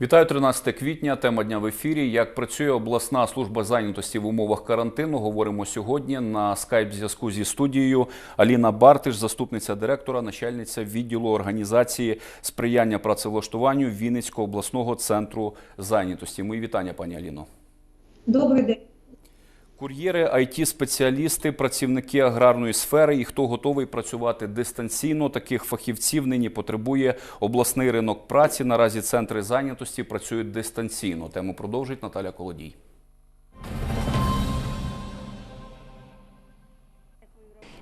Вітаю 13 квітня. Тема дня в ефірі. Як працює обласна служба зайнятості в умовах карантину? Говоримо сьогодні на скайп зв'язку зі студією. Аліна Бартиш, заступниця директора, начальниця відділу організації сприяння працевлаштуванню Вінницького обласного центру зайнятості. Мої вітання, пані Аліно. Добрий день. Кур'єри, it спеціалісти, працівники аграрної сфери і хто готовий працювати дистанційно. Таких фахівців нині потребує обласний ринок праці. Наразі центри зайнятості працюють дистанційно. Тему продовжить Наталя Колодій.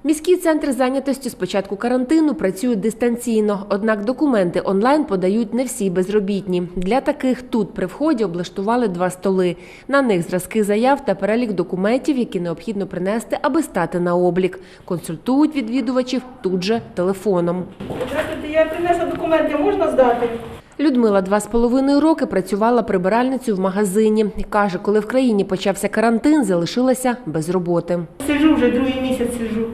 Міські центри зайнятості з початку карантину працюють дистанційно, однак документи онлайн подають не всі безробітні. Для таких тут при вході облаштували два столи. На них зразки заяв та перелік документів, які необхідно принести, аби стати на облік. Консультують відвідувачів тут же телефоном. Здравствуйте, я принесла документи, можна здати? Людмила два з половиною роки працювала прибиральницею в магазині. Каже, коли в країні почався карантин, залишилася без роботи. Сижу вже другий місяць сижу.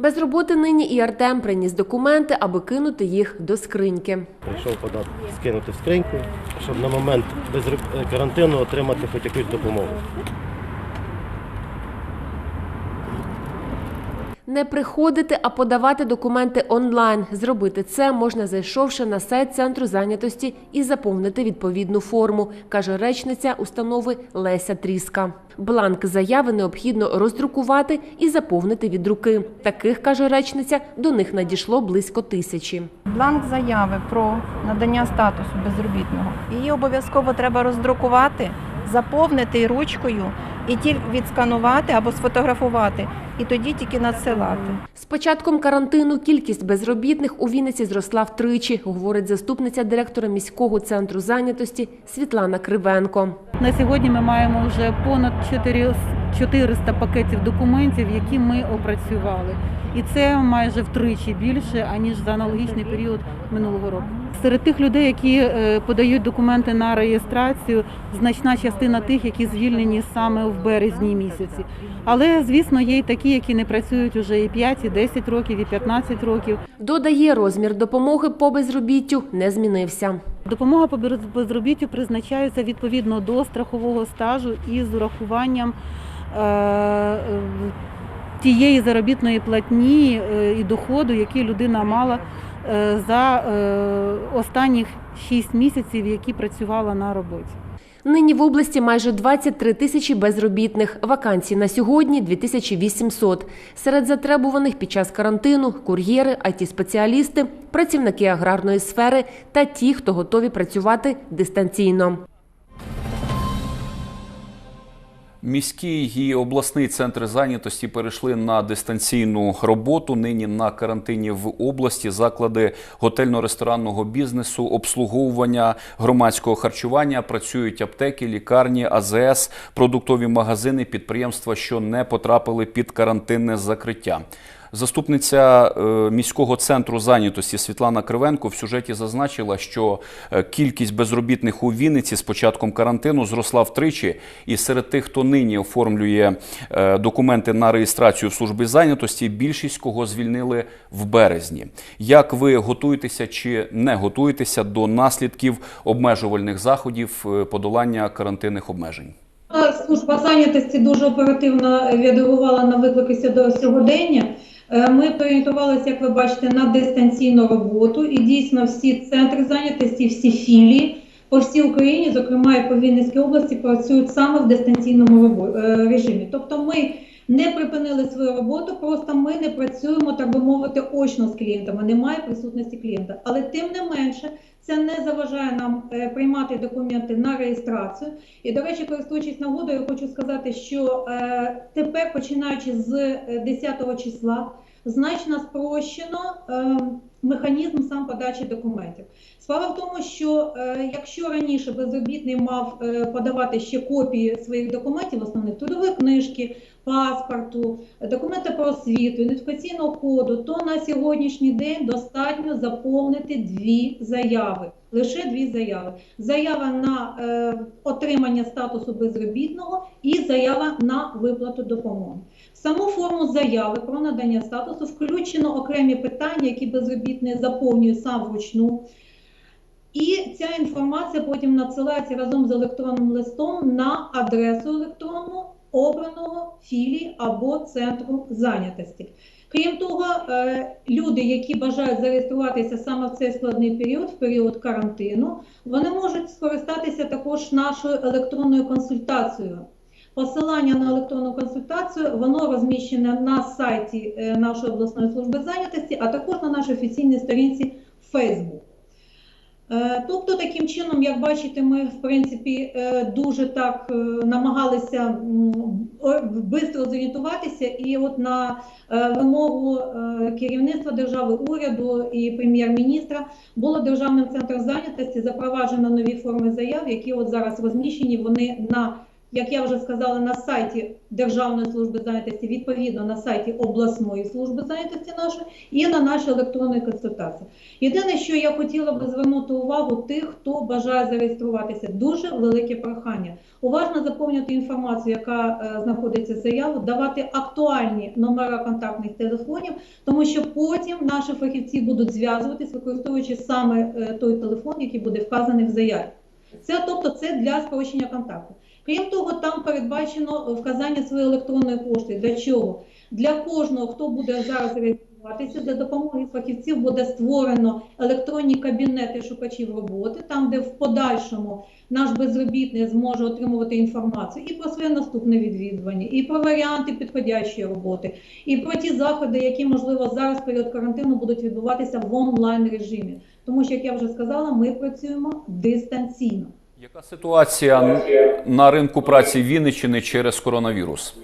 Без роботи нині і Артем приніс документи, аби кинути їх до скриньки. Прийшов подати, скинути в скриньку, щоб на момент без карантину отримати хоч якусь допомогу. Не приходити, а подавати документи онлайн. Зробити це можна, зайшовши на сайт центру зайнятості і заповнити відповідну форму, каже речниця установи Леся Тріска. Бланк заяви необхідно роздрукувати і заповнити від руки. Таких, каже речниця, до них надійшло близько тисячі. Бланк заяви про надання статусу безробітного. Її обов'язково треба роздрукувати, заповнити ручкою і тільки відсканувати або сфотографувати, і тоді тільки надсилати. З початком карантину кількість безробітних у Вінниці зросла втричі, говорить заступниця директора міського центру зайнятості Світлана Кривенко. На сьогодні ми маємо вже понад 400 400 пакетів документів, які ми опрацювали. І це майже втричі більше, аніж за аналогічний період минулого року. Серед тих людей, які е, подають документи на реєстрацію, значна частина тих, які звільнені саме в березні місяці. Але, звісно, є й такі, які не працюють уже і 5, і 10 років, і 15 років. Додає, розмір допомоги по безробіттю не змінився. Допомога по безробіттю призначається відповідно до страхового стажу і з урахуванням е, е, тієї заробітної платні е, і доходу, який людина мала е, за е, останніх 6 місяців, які працювала на роботі. Нині в області майже 23 тисячі безробітних. Вакансій на сьогодні 2800. Серед затребуваних під час карантину – кур'єри, IT-спеціалісти, працівники аграрної сфери та ті, хто готові працювати дистанційно. Міський і обласний центри зайнятості перейшли на дистанційну роботу. Нині на карантині в області заклади готельно-ресторанного бізнесу, обслуговування громадського харчування, працюють аптеки, лікарні, АЗС, продуктові магазини, підприємства, що не потрапили під карантинне закриття. Заступниця е, міського центру зайнятості Світлана Кривенко в сюжеті зазначила, що е, кількість безробітних у Вінниці з початком карантину зросла втричі, і серед тих, хто нині оформлює е, документи на реєстрацію в службі зайнятості, більшість кого звільнили в березні. Як ви готуєтеся чи не готуєтеся до наслідків обмежувальних заходів подолання карантинних обмежень? Служба зайнятості дуже оперативно відреагувала на виклики сьогодення. Е, Ми орієнтувалися, як ви бачите, на дистанційну роботу, і дійсно всі центри зайнятості, всі філії по всій Україні, зокрема і по Вінницькій області, працюють саме в дистанційному е, режимі. Тобто ми не припинили свою роботу, просто ми не працюємо, так би мовити, очно з клієнтами, немає присутності клієнта. Але тим не менше, це не заважає нам е, приймати документи на реєстрацію. І, до речі, користуючись нагодою, хочу сказати, що е, тепер, починаючи з е, 10 числа, значно спрощено е, механізм сам подачі документів. Справа в тому, що е, якщо раніше безробітний мав е, подавати ще копії своїх документів, основних трудової книжки, паспорту, документи про освіту, ідентифікаційного коду, то на сьогоднішній день достатньо заповнити дві заяви. Лише дві заяви: заява на е, отримання статусу безробітного і заява на виплату допомоги. В саму форму заяви про надання статусу включено окремі питання, які безробітний заповнює сам вручну. І ця інформація потім надсилається разом з електронним листом на адресу електронну обраного філії або центру зайнятості. Крім того, е, люди, які бажають зареєструватися саме в цей складний період, в період карантину, вони можуть скористатися також нашою електронною консультацією. Посилання на електронну консультацію воно розміщене на сайті е, нашої обласної служби зайнятості, а також на нашій офіційній сторінці Facebook. Е, Тобто, таким чином, як бачите, ми в принципі е, дуже так е, намагалися швидко зорієнтуватися, і от на вимогу керівництва держави, уряду і прем'єр-міністра було державним центром зайнятості запроваджено нові форми заяв, які от зараз розміщені. Вони на як я вже сказала, на сайті Державної служби зайнятості, відповідно на сайті обласної служби зайнятості нашої і на нашій електронній консультації. Єдине, що я хотіла би звернути увагу тих, хто бажає зареєструватися, дуже велике прохання. Уважно заповнювати інформацію, яка е, знаходиться в заяву, давати актуальні номера контактних телефонів, тому що потім наші фахівці будуть зв'язуватись, використовуючи саме е, той телефон, який буде вказаний в заяві. Це тобто це для спрощення контакту. Крім того, там передбачено вказання своєї електронної пошти. Для чого? Для кожного, хто буде зараз реєструватися, за допомогою фахівців буде створено електронні кабінети шукачів роботи, там, де в подальшому наш безробітний зможе отримувати інформацію і про своє наступне відвідування, і про варіанти підходящої роботи, і про ті заходи, які можливо зараз період карантину будуть відбуватися в онлайн режимі. Тому що, як я вже сказала, ми працюємо дистанційно. Яка ситуація на ринку праці Вінниччини через коронавірус?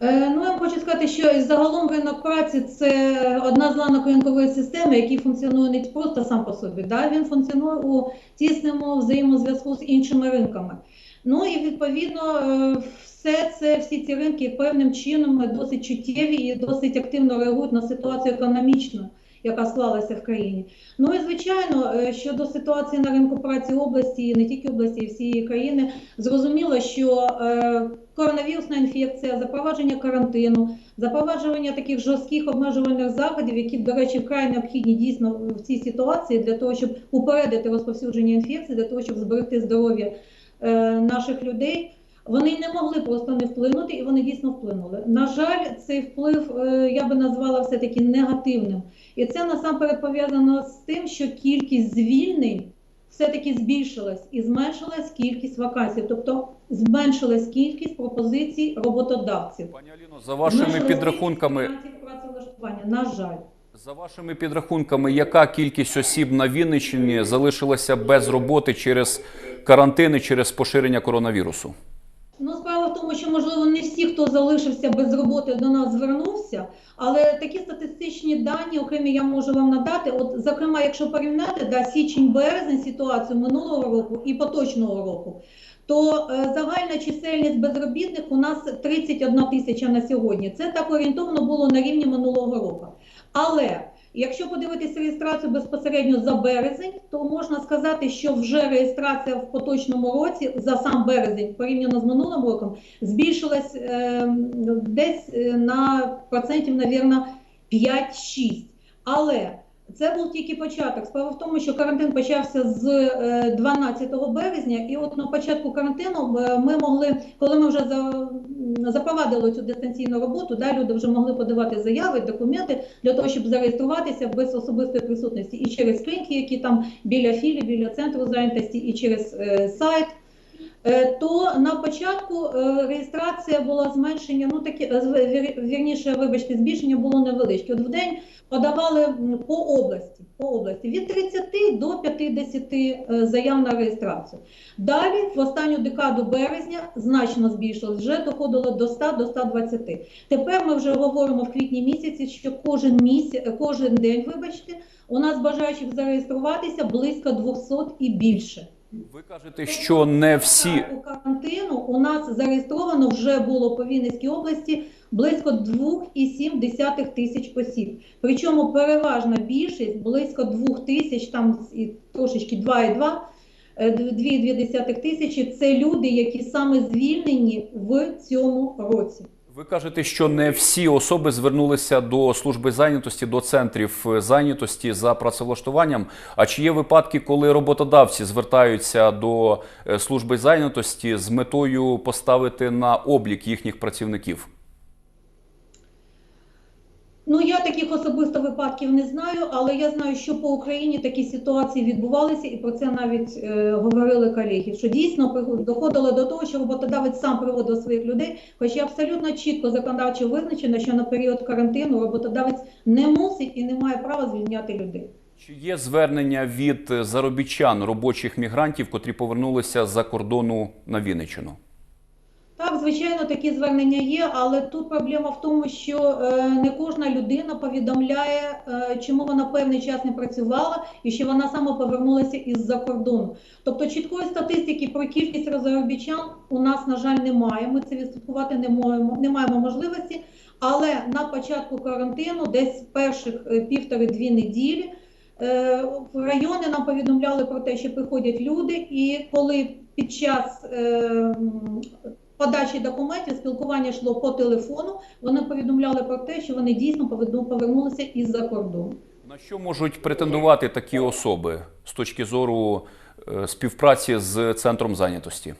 Е, Ну, я хочу сказати, що загалом ринок праці це одна з ланок ринкової системи, який функціонує не просто сам по собі. Да? Він функціонує у тісному взаємозв'язку з іншими ринками. Ну і відповідно е, все це, всі ці ринки певним чином досить чуттєві і досить активно реагують на ситуацію економічну, яка склалася в країні. Ну і звичайно, е, щодо ситуації на ринку праці області, і не тільки області, і всієї країни, зрозуміло, що е, коронавірусна інфекція, запровадження карантину, запровадження таких жорстких обмежувальних заходів, які, до речі, вкрай необхідні дійсно в цій ситуації для того, щоб упередити розповсюдження інфекції, для того, щоб зберегти здоров'я е, наших людей. Вони не могли просто не вплинути, і вони дійсно вплинули. На жаль, цей вплив е, я би назвала все-таки негативним. І це насамперед пов'язано з тим, що кількість звільнень все-таки збільшилась і зменшилась кількість вакансій, тобто зменшилась кількість пропозицій роботодавців. Пані Аліно, за вашими Зменшилась підрахунками, працевлаштування, на жаль. за вашими підрахунками, яка кількість осіб на Вінниччині залишилася без роботи через карантин і через поширення коронавірусу? Ну, справа в тому, що можливо не всі, хто залишився без роботи, до нас звернувся, але такі статистичні дані окремі я можу вам надати. От, зокрема, якщо порівняти да, січень-березень ситуацію минулого року і поточного року, то е, загальна чисельність безробітних у нас 31 тисяча на сьогодні. Це так орієнтовно було на рівні минулого року. Але Якщо подивитися реєстрацію безпосередньо за березень, то можна сказати, що вже реєстрація в поточному році за сам березень, порівняно з минулим роком, збільшилась е, десь е, на процентів, навірно, 5-6. Але це був тільки початок. Справа в тому, що карантин почався з е, 12 березня, і от на початку карантину е, ми могли, коли ми вже запровадили цю дистанційну роботу, да, люди вже могли подавати заяви, документи для того, щоб зареєструватися без особистої присутності і через скриньки, які там біля філії, біля центру зайнятості, і через е, сайт. Е, То на початку е, реєстрація була зменшення, ну такі е, вірніше, вибачте, збільшення було невеличке. От в день подавали по області, по області від 30 до 50 е, заяв на реєстрацію. Далі, в останню декаду березня, значно збільшилось, вже доходило до 100 до 120. Тепер ми вже говоримо в квітні місяці, що кожен місяць, кожен день, вибачте, у нас бажаючих зареєструватися близько 200 і більше. Ви кажете, що не всі У карантину у нас зареєстровано вже було по Вінницькій області близько 2,7 тисяч осіб. Причому переважна більшість, близько 2 тисяч, там і трошечки 2,2, е, 2,2 тисячі, це люди, які саме звільнені в цьому році. Ви кажете, що не всі особи звернулися до служби зайнятості, до центрів е, зайнятості за працевлаштуванням. А чи є випадки, коли роботодавці звертаються до е, служби зайнятості з метою поставити на облік їхніх працівників? Ну я таких особисто випадків не знаю, але я знаю, що по Україні такі ситуації відбувалися, і про це навіть е, говорили колеги. Що дійсно доходило до того, що роботодавець сам приводив своїх людей, хоча абсолютно чітко законодавчо визначено, що на період карантину роботодавець не мусить і не має права звільняти людей. Чи є звернення від е, заробітчан робочих мігрантів, котрі повернулися з-за кордону на Вінниччину? Так, звичайно, такі звернення є, але тут проблема в тому, що е, не кожна людина повідомляє, е, чому вона певний час не працювала і що вона саме повернулася із-за кордону. Тобто чіткої статистики про кількість заробітчан у нас, на жаль, немає. Ми це відслідкувати не маємо, не маємо можливості. Але на початку карантину, десь перших е, півтори-дві неділі, в райони нам повідомляли про те, що приходять люди, і коли під час подачі документів спілкування йшло по телефону, вони повідомляли про те, що вони дійсно повернулися із-за кордону. На що можуть претендувати такі особи з точки зору е, співпраці з центром зайнятості?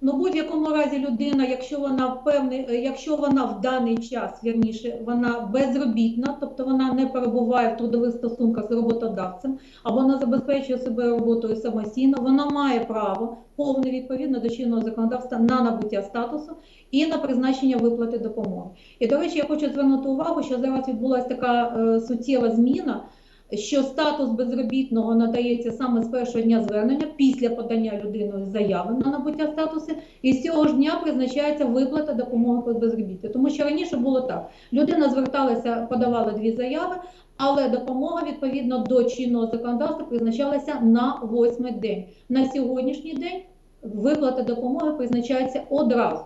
Ну, будь-якому разі людина, якщо вона в певний, е, якщо вона в даний час, вірніше, вона безробітна, тобто вона не перебуває в трудових стосунках з роботодавцем, або вона забезпечує себе роботою самостійно, вона має право повне відповідно до чинного законодавства на набуття статусу і на призначення виплати допомоги. І до речі, я хочу звернути увагу, що зараз відбулася така е, суттєва зміна. Що статус безробітного надається саме з першого дня звернення після подання людиною заяви на набуття статусу, і з цього ж дня призначається виплата допомоги по безробіттю. Тому що раніше було так: людина зверталася, подавала дві заяви, але допомога відповідно до чинного законодавства призначалася на восьмий день. На сьогоднішній день виплата допомоги призначається одразу.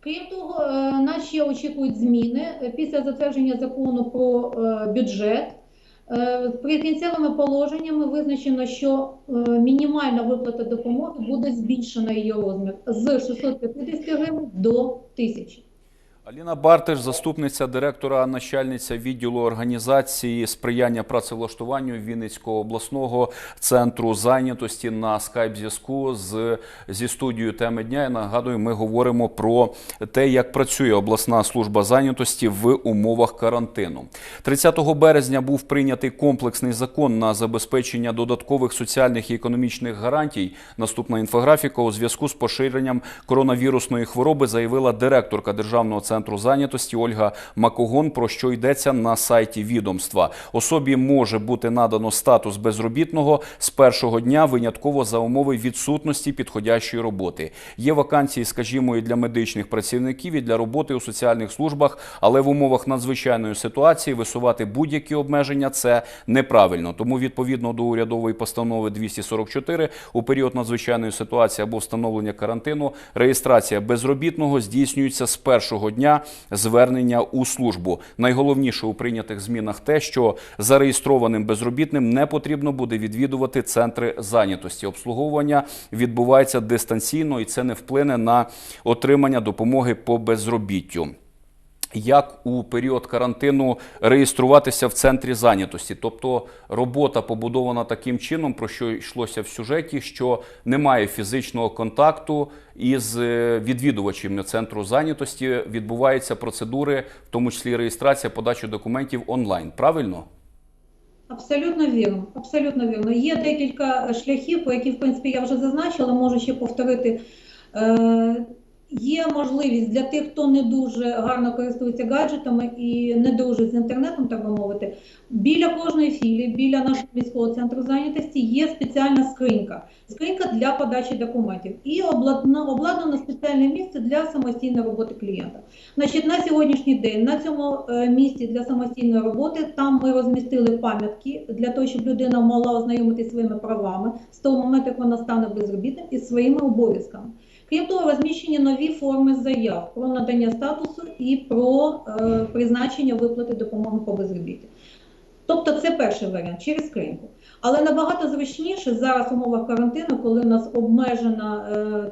Крім того, е, нас ще очікують зміни після затвердження закону про е, бюджет. Е, Прикінцевими положеннями визначено, що е, мінімальна виплата допомоги буде збільшена її розмір з 650 гривень до 1000. Аліна Бартиш, заступниця директора, начальниця відділу організації сприяння працевлаштуванню Вінницького обласного центру зайнятості на скайп-зв'язку з зі студією теми дня. Я нагадую, ми говоримо про те, як працює обласна служба зайнятості в умовах карантину. 30 березня був прийнятий комплексний закон на забезпечення додаткових соціальних і економічних гарантій. Наступна інфографіка у зв'язку з поширенням коронавірусної хвороби заявила директорка державного центру зайнятості Ольга Макогон. Про що йдеться на сайті відомства. Особі може бути надано статус безробітного з першого дня винятково за умови відсутності підходящої роботи. Є вакансії, скажімо, і для медичних працівників, і для роботи у соціальних службах, але в умовах надзвичайної ситуації висувати будь-які обмеження це неправильно. Тому відповідно до урядової постанови 244 у період надзвичайної ситуації або встановлення карантину реєстрація безробітного здійснюється з першого дня звернення у службу. Найголовніше у прийнятих змінах те, що зареєстрованим безробітним не потрібно буде відвідувати центри зайнятості. Обслуговування відбувається дистанційно, і це не вплине на отримання допомоги по безробіттю. Як у період карантину реєструватися в центрі зайнятості, тобто робота побудована таким чином, про що йшлося в сюжеті, що немає фізичного контакту із е, відвідувачем центру зайнятості. Відбуваються процедури, в тому числі реєстрація, подача документів онлайн. Правильно? Абсолютно вірно. Абсолютно вірно. Є декілька шляхів, по яких, в принципі, я вже зазначила, можу ще повторити. Є можливість для тих, хто не дуже гарно користується гаджетами і не дружить з інтернетом, так би мовити. Біля кожної філії, біля нашого міського центру зайнятості є спеціальна скринька. Скринька для подачі документів і обладнано, обладнано спеціальне місце для самостійної роботи клієнта. Значить, на сьогоднішній день на цьому е, місці для самостійної роботи там ми розмістили пам'ятки для того, щоб людина могла ознайомитися своїми правами з того моменту, як вона стане безробітним і своїми обов'язками. Крім того, розміщені нові форми заяв про надання статусу і про е, призначення виплати допомоги по безробіттю. Тобто це перший варіант через скриньку. Але набагато зручніше зараз в умовах карантину, коли в нас обмежена е,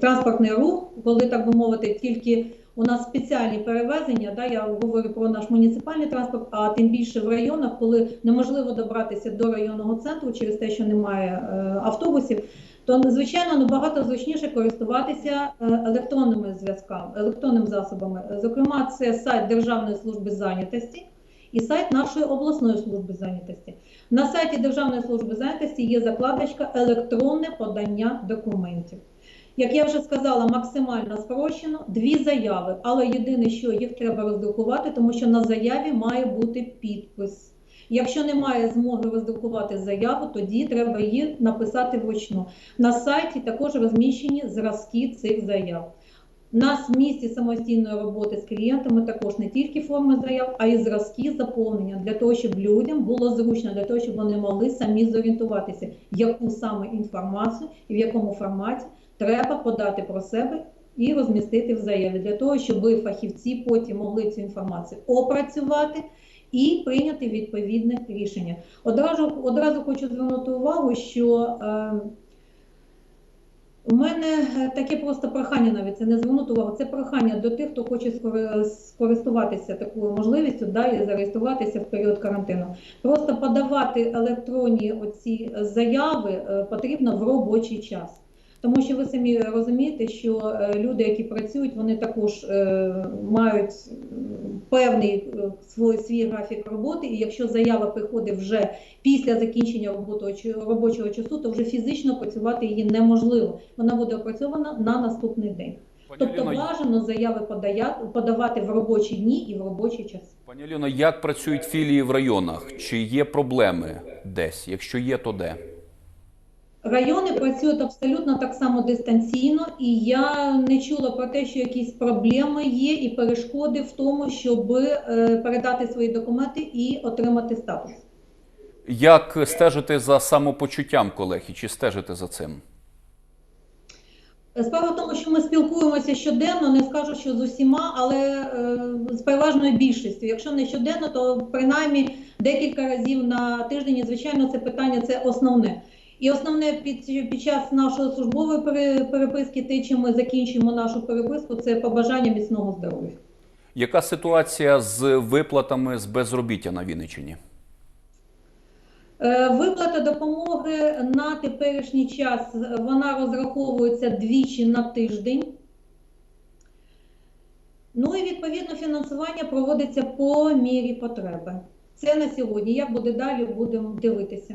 транспортний рух, коли так би мовити, тільки у нас спеціальні перевезення. Да, я говорю про наш муніципальний транспорт, а тим більше в районах, коли неможливо добратися до районного центру через те, що немає е, автобусів. То звичайно набагато зручніше користуватися е, електронними зв'язками, електронними засобами. Зокрема, це сайт Державної служби зайнятості і сайт нашої обласної служби зайнятості. На сайті Державної служби зайнятості є закладочка електронне подання документів. Як я вже сказала, максимально спрощено дві заяви, але єдине, що їх треба роздрукувати, тому що на заяві має бути підпис. Якщо немає змоги роздрукувати заяву, тоді треба її написати вручну. На сайті також розміщені зразки цих заяв. Нас в місті самостійної роботи з клієнтами також не тільки форми заяв, а й зразки заповнення для того, щоб людям було зручно, для того, щоб вони могли самі зорієнтуватися, яку саме інформацію і в якому форматі треба подати про себе і розмістити в заяві, для того, щоб фахівці потім могли цю інформацію опрацювати і прийняти відповідне рішення. Одразу, одразу хочу звернути увагу, що е, у мене таке просто прохання навіть це не звернути увагу. Це прохання до тих, хто хоче скористуватися такою можливістю, да, і зареєструватися в період карантину. Просто подавати електронні оці заяви е, потрібно в робочий час. Тому що ви самі розумієте, що е, люди, які працюють, вони також е, мають певний е, свій, свій графік роботи, і якщо заява приходить вже після закінчення роботи, робочого часу, то вже фізично працювати її неможливо. Вона буде опрацьована на наступний день. Пані Тобто Аліно, бажано заяви подая, подавати в робочі дні і в робочий час. Пані Альоно, як працюють філії в районах? Чи є проблеми десь? Якщо є, то де? Райони працюють абсолютно так само дистанційно, і я не чула про те, що якісь проблеми є і перешкоди в тому, щоб е, передати свої документи і отримати статус. Як стежити за самопочуттям колег і чи стежите за цим? Справа в тому, що ми спілкуємося щоденно, не скажу, що з усіма, але е, з переважною більшістю. Якщо не щоденно, то принаймні декілька разів на тиждень. І, звичайно, це питання це основне. І основне під, під час нашої службової пере- переписки, те, чим ми закінчимо нашу переписку, це побажання міцного здоров'я. Яка ситуація з виплатами з безробіття на Вінниччині? Е, Виплата допомоги на теперішній час вона розраховується двічі на тиждень. Ну і відповідно фінансування проводиться по мірі потреби. Це на сьогодні. Як буде далі, будемо дивитися.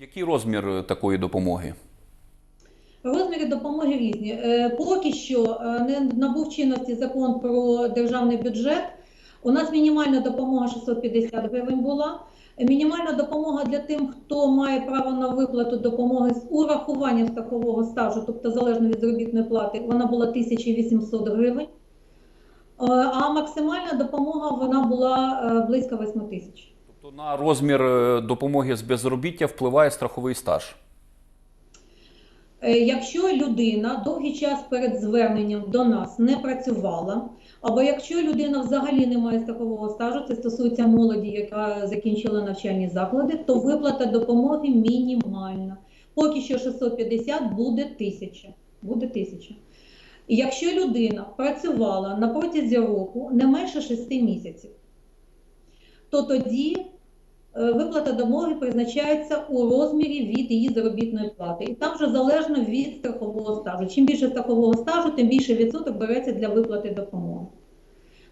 Який розмір такої допомоги? Розміри допомоги різні. Е, Поки що е, не набув чинності закон про державний бюджет. У нас мінімальна допомога 650 гривень була. Мінімальна допомога для тим, хто має право на виплату допомоги з урахуванням страхового стажу, тобто залежно від заробітної плати, вона була 1800 гривень. Е, А максимальна допомога вона була близько 8 тисяч. Тобто на розмір е, допомоги з безробіття впливає страховий стаж. Е, Якщо людина довгий час перед зверненням до нас не працювала, або якщо людина взагалі не має страхового стажу, це стосується молоді, яка закінчила навчальні заклади, то виплата допомоги мінімальна. Поки що 650 буде 1000. Буде 1000. І Якщо людина працювала на протязі року не менше 6 місяців, то тоді Виплата допомоги призначається у розмірі від її заробітної плати. І там вже залежно від страхового стажу. Чим більше страхового стажу, тим більше відсоток береться для виплати допомоги.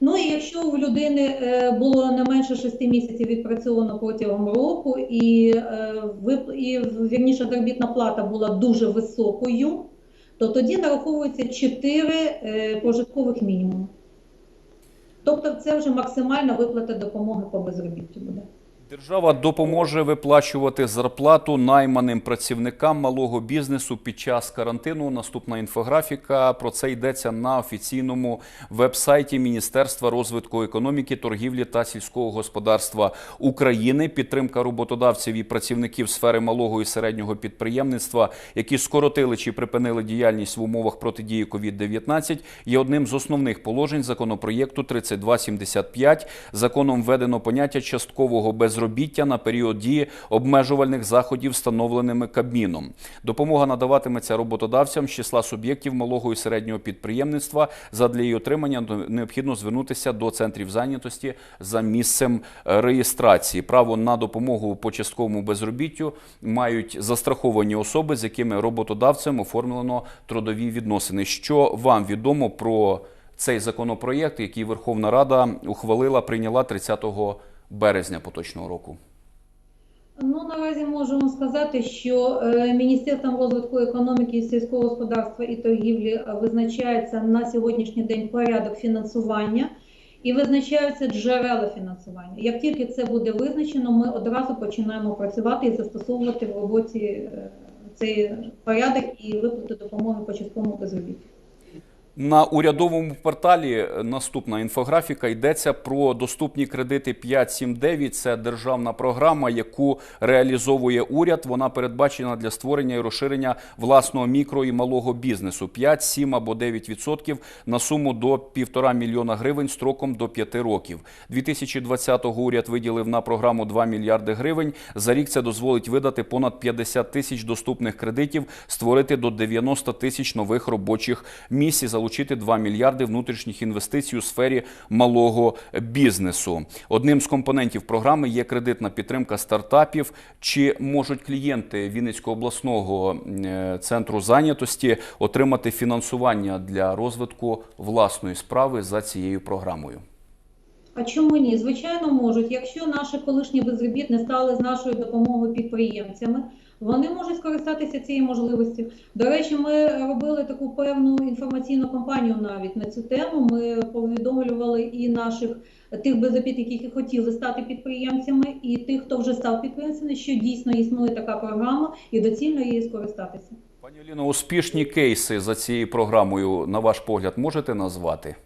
Ну і якщо у людини е, було не менше 6 місяців відпрацьовано протягом року, і, е, і вірніше заробітна плата була дуже високою, то тоді нараховується 4 е, прожиткових мінімуми. Тобто це вже максимальна виплата допомоги по безробіттю буде. Держава допоможе виплачувати зарплату найманим працівникам малого бізнесу під час карантину. Наступна інфографіка. Про це йдеться на офіційному веб-сайті Міністерства розвитку економіки, торгівлі та сільського господарства України. Підтримка роботодавців і працівників сфери малого і середнього підприємництва, які скоротили чи припинили діяльність в умовах протидії COVID-19, є одним з основних положень законопроєкту 3275. Законом введено поняття часткового безробіття на період дії обмежувальних заходів, встановленими Кабміном. Допомога надаватиметься роботодавцям з числа суб'єктів малого і середнього підприємництва. Задля її отримання необхідно звернутися до центрів зайнятості за місцем е, реєстрації. Право на допомогу по частковому безробіттю мають застраховані особи, з якими роботодавцем оформлено трудові відносини. Що вам відомо про цей законопроєкт, який Верховна Рада ухвалила, прийняла 30 березня поточного року? Ну, наразі можемо сказати, що е, Міністерством розвитку економіки, сільського господарства і торгівлі е, визначається на сьогоднішній день порядок фінансування і визначаються джерела фінансування. Як тільки це буде визначено, ми одразу починаємо працювати і застосовувати в роботі е, цей порядок і виплату допомоги по частковому безробіттю. На урядовому порталі е, наступна інфографіка йдеться про доступні кредити 579. Це державна програма, яку реалізовує уряд. Вона передбачена для створення і розширення власного мікро і малого бізнесу 5, 7 або 9 відсотків на суму до 1,5 мільйона гривень строком до 5 років. 2020-го уряд виділив на програму 2 мільярди гривень. За рік це дозволить видати понад 50 тисяч доступних кредитів, створити до 90 тисяч нових робочих місць залучити 2 мільярди внутрішніх інвестицій у сфері малого бізнесу. Одним з компонентів програми є кредитна підтримка стартапів. Чи можуть клієнти Вінницького обласного е, центру зайнятості отримати фінансування для розвитку власної справи за цією програмою? А чому ні? Звичайно, можуть. Якщо наші колишні безробітні стали з нашою допомогою підприємцями, вони можуть скористатися цією можливістю. До речі, ми робили таку певну інформаційну кампанію навіть на цю тему. Ми повідомлювали і наших тих безробітних, які хотіли стати підприємцями, і тих, хто вже став підприємцями, що дійсно існує така програма, і доцільно її скористатися. Пані Оліно, успішні кейси за цією програмою, на ваш погляд, можете назвати?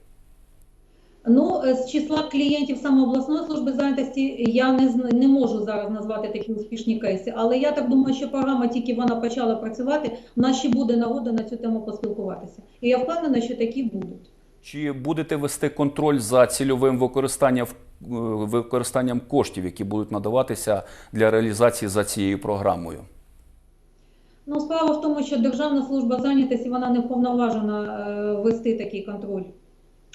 Ну, е, з числа клієнтів саме обласної служби зайнятості я не не можу зараз назвати такі успішні кейси, але я так думаю, що програма тільки вона почала працювати, в нас ще буде нагода на цю тему поспілкуватися. І я впевнена, що такі будуть. Чи будете вести контроль за цільовим використанням, е, використанням коштів, які будуть надаватися для реалізації за цією програмою? Ну, справа в тому, що Державна служба зайнятості вона не вповноважена е, вести такий контроль.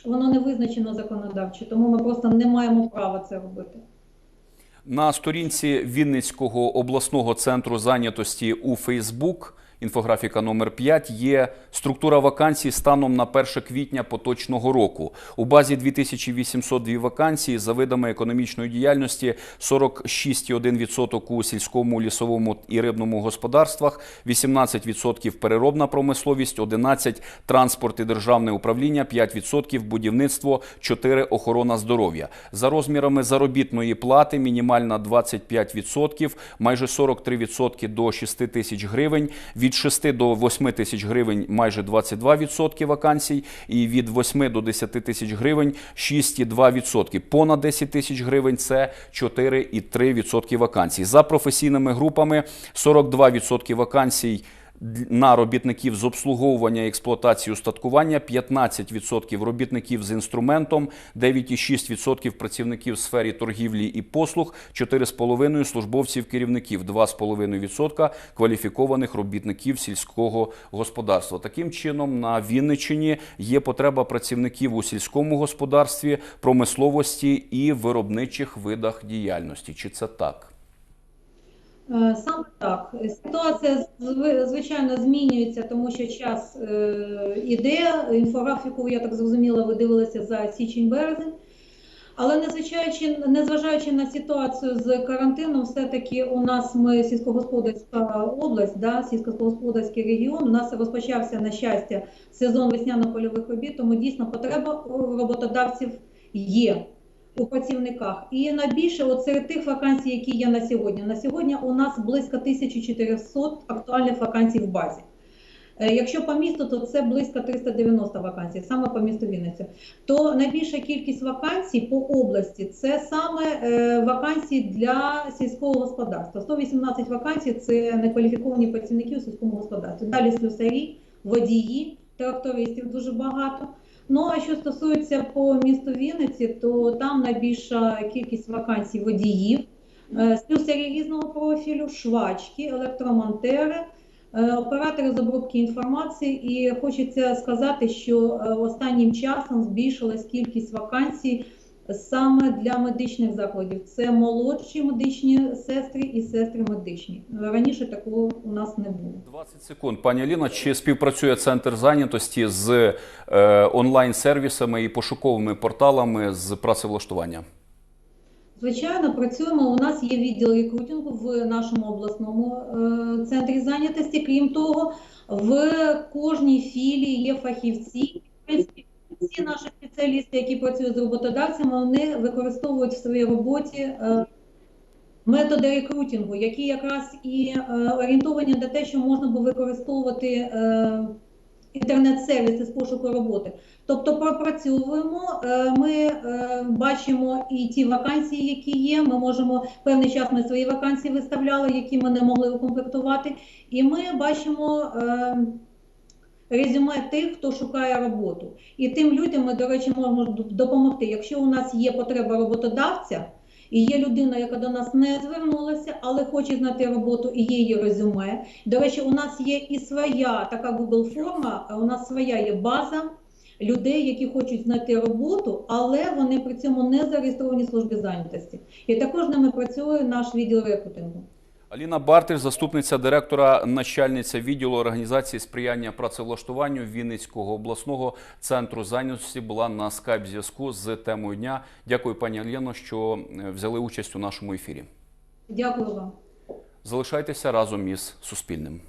Воно не визначено законодавчо, тому ми просто не маємо права це робити. На сторінці Вінницького обласного центру зайнятості у Фейсбук, інфографіка номер 5, є структура вакансій станом на 1 квітня поточного року. У базі 2802 вакансії за видами економічної діяльності 46,1% у сільському, лісовому і рибному господарствах, 18% переробна промисловість, 11% транспорт і державне управління, 5% будівництво, 4% охорона здоров'я. За розмірами заробітної плати мінімальна 25%, майже 43% до 6 тисяч гривень, від 6 до 8 тисяч гривень майже 22% вакансій і від 8 до 10 тисяч гривень 6,2%. Понад 10 тисяч гривень це 4,3% вакансій. За професійними групами 42% вакансій на робітників з обслуговування і експлуатації устаткування, 15% робітників з інструментом, 9,6% працівників в сфері торгівлі і послуг, 4,5% службовців керівників, 2,5% кваліфікованих робітників сільського господарства. Таким чином, на Вінниччині є потреба працівників у сільському господарстві, промисловості і виробничих видах діяльності. Чи це так? Е, Саме так. Ситуація звичайно змінюється, тому що час е, іде. Інфографіку, я так зрозуміла, ви дивилися за січень-березень. Але незважаючи, незважаючи на ситуацію з карантином, все-таки у нас ми сільськогосподарська область, да, сільськогосподарський регіон. У нас розпочався на щастя сезон весняно-польових робіт, тому дійсно потреба роботодавців є. У працівниках. І найбільше от серед тих вакансій, які є на сьогодні. На сьогодні у нас близько 1400 актуальних вакансій в базі. Е, Якщо по місту, то це близько 390 вакансій, саме по місту Вінниця. То найбільша кількість вакансій по області це саме е, вакансії для сільського господарства. 118 вакансій це некваліфіковані працівники у сільському господарстві. Далі слюсарі, водії, трактористів дуже багато. Ну а що стосується по місту Вінниці, то там найбільша кількість вакансій водіїв, е, слюсарі різного профілю, швачки, електромонтери, е, оператори з обробки інформації. І хочеться сказати, що е, останнім часом збільшилась кількість вакансій саме для медичних закладів. Це молодші медичні сестри і сестри медичні. Раніше такого у нас не було. 20 секунд. Пані Аліно, чи співпрацює центр зайнятості з е, онлайн-сервісами і пошуковими порталами з працевлаштування? Звичайно, працюємо. У нас є відділ рекрутингу в нашому обласному е, центрі зайнятості. Крім того, в кожній філії є фахівці. Всі наші спеціалісти, які працюють з роботодавцями, вони використовують в своїй роботі е, методи рекрутингу, які якраз і е, орієнтовані на те, що можна було використовувати е, інтернет-сервіси з пошуку роботи. Тобто пропрацьовуємо, ми бачимо і ті вакансії, які є. Ми можемо певний час ми свої вакансії виставляли, які ми не могли укомплектувати. І ми бачимо резюме тих, хто шукає роботу. І тим людям ми, до речі, можемо допомогти. Якщо у нас є потреба роботодавця, і є людина, яка до нас не звернулася, але хоче знайти роботу, і є її резюме. До речі, у нас є і своя така Google форма, у нас своя є база людей, які хочуть знайти роботу, але вони при цьому не зареєстровані в службі зайнятості. І також з ними працює наш відділ рекрутингу. Аліна Бартиш, заступниця директора, начальниця відділу організації сприяння працевлаштуванню Вінницького обласного центру зайнятості, була на скайп зв'язку з темою дня. Дякую, пані Аліно, що е, взяли участь у нашому ефірі. Дякую вам. Залишайтеся разом із Суспільним.